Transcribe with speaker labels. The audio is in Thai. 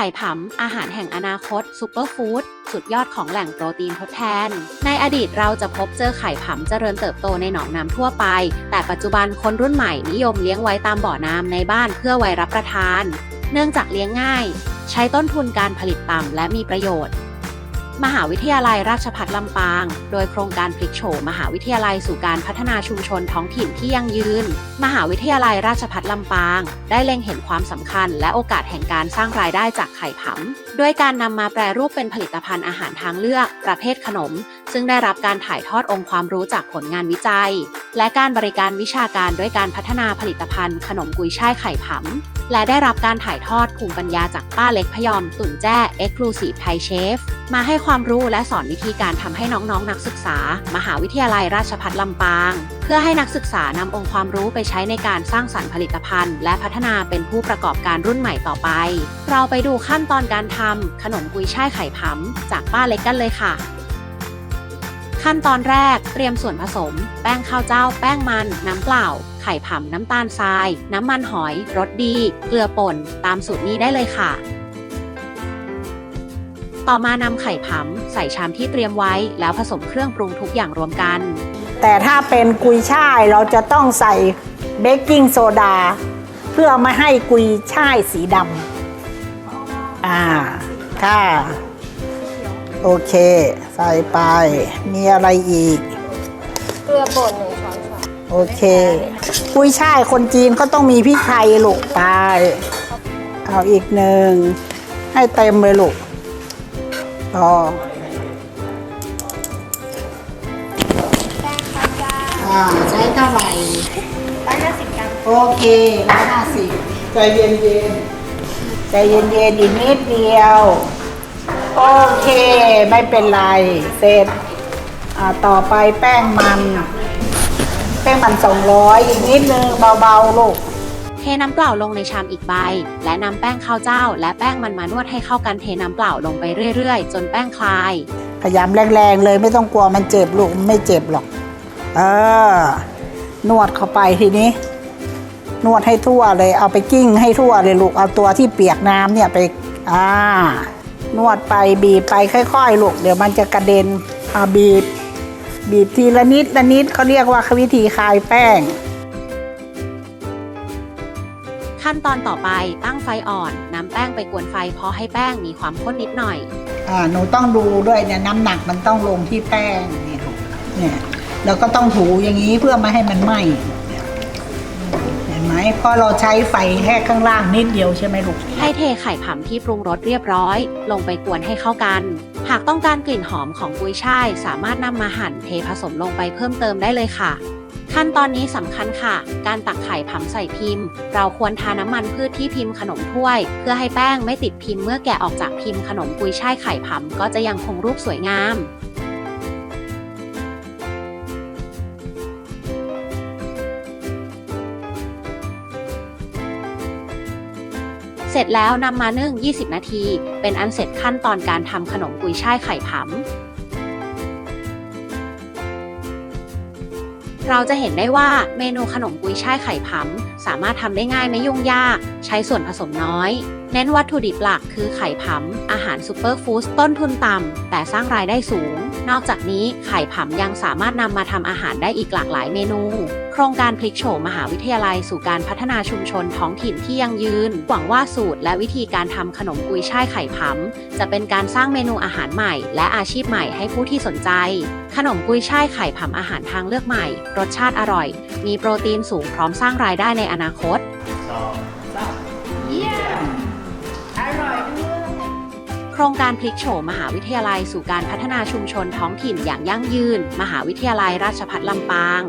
Speaker 1: ไข่ผำอาหารแห่งอนาคตซูเปอร์ฟู้ดสุดยอดของแหล่งโปรตีนทดแทน ในอดีตเราจะพบเจอไข่ผำเจริญเติบโตในหนองน้ำทั่วไป แต่ปัจจุบันคนรุ่นใหม่นิยมเลี้ยงไว้ตามบ่อน้ำในบ้านเพื่อไว้รับประทาน เนื่องจากเลี้ยงง่าย ใช้ต้นทุนการผลิตต่ำและมีประโยชน์ มหาวิทยาลัยราชภัฏลำปาง โดยโครงการพลิกโฉมมหาวิทยาลัยสู่การพัฒนาชุมชนท้องถิ่นที่ยั่งยืน มหาวิทยาลัยราชภัฏลำปาง ได้เล็งเห็นความสำคัญ และโอกาสแห่งการสร้างรายได้จากไข่ผำด้วยการนำมาแปรรูปเป็นผลิตภัณฑ์อาหารทางเลือก ประเภทขนม ซึ่งได้รับการถ่ายทอดองค์ความรู้จากผลงานวิจัย และการบริการวิชาการด้วยการพัฒนาผลิตภัณฑ์ ขนมกุยช่ายไข่ผำและได้รับการถ่ายทอดภูมิปัญญาจากป้าเล็กพยอม ตุ่นแจ้ Exclusive Thai Chef มาให้ความรู้และสอนวิธีการทำให้น้องๆนนักศึกษา มหาวิทยาลัยราชภัฏลำปาง เพื่อให้นักศึกษานำองค์ความรู้ไปใช้ในการสร้างสรรค์ผลิตภัณฑ์ และพัฒนาเป็นผู้ประกอบการรุ่นใหม่ต่อไป เราไปดูขั้นตอนการทำขนมกุยช่ายไข่ผำจากป้าเล็กกันเลยค่ะ ขั้นตอนแรกเตรียมส่วนผสม แป้งข้าวเจ้า แป้งมัน น้ำเปล่า ไข่ผำน้ำตาลทราย น้ำมันหอย รสดี เกลือป่น ตามสูตรนี้ได้เลยค่ะ ต่อมานำไข่ผำใส่ชามที่เตรียมไว้ แล้วผสมเครื่องปรุงทุกอย่างรวมกัน
Speaker 2: แต่ถ้าเป็นกุยช่ายเราจะต้องใส่เบกกิ้งโซดา เพื่อไม่ให้กุยช่ายสีดำอ่าค่ะ โอเค ใส่ไป มีอะไรอีก
Speaker 3: เกลือป่นหนึ่งช้อนชา
Speaker 2: โอเคกุยช่ายคนจีนก็ต้องมีพริกไทยลูกไป เอาอีกหนึ่ง ให้เต็มเลยลูกต่ออ่าใช้เท่าไหร่
Speaker 3: ร้อยห้าสิบกรัม
Speaker 2: โอเคร้อยห้าสิบใจเย็นเย็นๆใจเย็นเย็นๆอีกนิดเดียว โอเค ไม่เป็นไร เสร็จอ่าต่อไปแป้งมัน แป้งมันสองร้อยอีกนิดนึงเบาๆลูก
Speaker 1: เทน้ำเปล่าลงในชามอีกใบ และนำแป้งข้าวเจ้า และแป้งมันมานวดให้เข้ากันเทน้ำเปล่าลงไปเรื่อยๆ จนแป้งคลาย
Speaker 2: ขยำแรงๆเลยไม่ต้องกลัวมันเจ็บลูกไม่เจ็บหรอก เออนวดเข้าไปทีนี้ นวดให้ทั่วเลย เอาไปกิ้งให้ทั่วเลยลูกเอาตัวที่เปียกน้ำเนี่ยไป อ่า นวดไปบีบไปค่อยๆลูกเดี๋ยวมันจะกระเด็นอ่าบีบ บีบทีละนิดละนิดเขาเรียกว่าวิธีคลายแป้ง
Speaker 1: ขั้นตอนต่อไปตั้งไฟอ่อนนำแป้งไปกวนไฟพอให้แป้งมีความข้นนิดหน่อย
Speaker 2: อ่าหนูต้องดูด้วยเนี่ยน้ำหนักมันต้องลงที่แป้งเนี่ยลูกเนี่ยแล้วก็ต้องถูอย่างนี้เพื่อไม่ให้มันไหม้เนี่ยเห็น ไหมเพราะเราใช้ไฟแค่ข้างล่างนิดเดียวใช่ไหมลูก
Speaker 1: ให้เทไข่ผำที่ปรุงรสเรียบร้อย ลงไปกวนให้เข้ากัน หากต้องการกลิ่นหอมของกุยช่าย สามารถนำมาหั่นเทผสมลงไปเพิ่มเติมได้เลยค่ะ ขั้นตอนนี้สำคัญค่ะ การตักไข่ผำใส่พิมพ์ เราควรทาน้ำมันพืชที่พิมพ์ขนมถ้วย เพื่อให้แป้งไม่ติดพิมพ์เมื่อแกะออกจากพิมพ์ขนมกุยช่ายไข่ผำก็จะยังคงรูปสวยงาม ร็จแล้วนำมานึ่ง 20 นาที เป็นอันเสร็จขั้นตอนการทำขนมกุยช่ายไข่ผำเราจะเห็นได้ว่าเมนูขนมกุยช่ายไข่ผำสามารถทำได้ง่ายไม่ยุ่งยาก ใช้ส่วนผสมน้อย เน้นวัตถุดิบหลักคือไข่ผำอาหารซูเปอร์ฟู้ดต้นทุนต่ำแต่สร้างรายได้สูง นอกจากนี้ไข่ผำยังสามารถนำมาทำอาหารได้อีกหลากหลายเมนู ครงการพลิกโฉมมหาวิทยาลัยสู่การพัฒนาชุมชนท้องถิ่นที่ยั่งยืน หวังว่าสูตรและวิธีการทำขนมกุยช่ายไข่ผำจะเป็นการสร้างเมนูอาหารใหม่ และอาชีพใหม่ให้ผู้ที่สนใจ ขนมกุยช่ายไข่ผำอาหารทางเลือกใหม่ รสชาติอร่อย มีโปรตีนสูงพร้อมสร้างรายได้ในอนาคตโครงการพลิกโฉมมหาวิทยาลัยสู่การพัฒนาชุมชนท้องถิ่นอย่างยั่งยืน มหาวิทยาลัยราชภัฏลำปาง